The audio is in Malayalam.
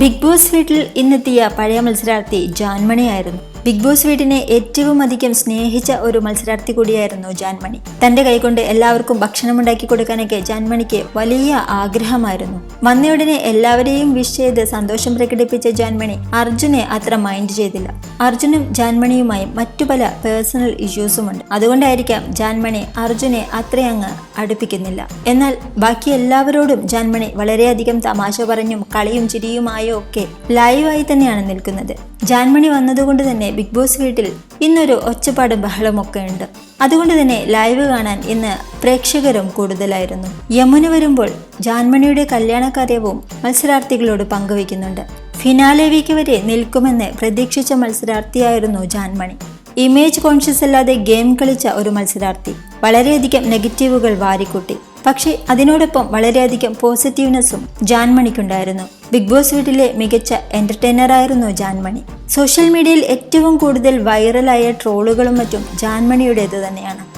ബിഗ് ബോസ് വീട്ടിൽ ഇന്നെത്തിയ പഴയ മത്സരാർത്ഥി ജാൻമണിയായിരുന്നു. ബിഗ് ബോസ് വീടിനെ ഏറ്റവും അധികം സ്നേഹിച്ച ഒരു മത്സരാർത്ഥി കൂടിയായിരുന്നു ജാൻമണി. തന്റെ കൈകൊണ്ട് എല്ലാവർക്കും ഭക്ഷണം ഉണ്ടാക്കി കൊടുക്കാനൊക്കെ ജാൻമണിക്ക് വലിയ ആഗ്രഹമായിരുന്നു. വന്നയുടനെ എല്ലാവരെയും വിഷ് ചെയ്ത് സന്തോഷം പ്രകടിപ്പിച്ച ജാൻമണി അർജുനെ അത്ര മൈൻഡ് ചെയ്തില്ല. അർജുനും ജാൻമണിയുമായി മറ്റു പല പേഴ്സണൽ ഇഷ്യൂസും ഉണ്ട്. അതുകൊണ്ടായിരിക്കാം ജാൻമണി അർജുനെ അത്രയങ്ങ് അടുപ്പിക്കുന്നില്ല. എന്നാൽ ബാക്കി എല്ലാവരോടും ജാൻമണി വളരെയധികം തമാശ പറഞ്ഞും കളിയും ചിരിയുമായോ ഒക്കെ ലൈവായി തന്നെയാണ് നിൽക്കുന്നത്. ജാൻമണി വന്നതുകൊണ്ട് തന്നെ ബിഗ് ബോസ് വീട്ടിൽ ഇന്നൊരു ഒച്ചപ്പാട് ബഹളമൊക്കെ ഉണ്ട് അതുകൊണ്ട് തന്നെ ലൈവ് കാണാൻ ഇന്ന് പ്രേക്ഷകരും കൂടുതലായിരുന്നു. യമുന വരുമ്പോൾ ജാൻമണിയുടെ കല്യാണകാര്യവും മത്സരാർത്ഥികളോട് പങ്കുവയ്ക്കുന്നുണ്ട്. ഫിനാലെ വീക്ക് വരെ നിൽക്കുമെന്ന് പ്രതീക്ഷിച്ച മത്സരാർത്ഥിയായിരുന്നു ജാൻമണി. ഇമേജ് കോൺഷ്യസ് അല്ലാതെ ഗെയിം കളിച്ച ഒരു മത്സരാർത്ഥി. വളരെയധികം നെഗറ്റീവുകൾ വാരിക്കൂട്ടി. പക്ഷേ അതിനോടൊപ്പം വളരെയധികം പോസിറ്റീവ്നെസ്സും ജാൻമണിക്കുണ്ടായിരുന്നു. ബിഗ് ബോസ് വീട്ടിലെ മികച്ച എന്റർടൈനറായിരുന്നു ജാൻമണി. സോഷ്യൽ മീഡിയയിൽ ഏറ്റവും കൂടുതൽ വൈറലായ ട്രോളുകളും മറ്റും ജാൻമണിയുടേത് തന്നെയാണ്.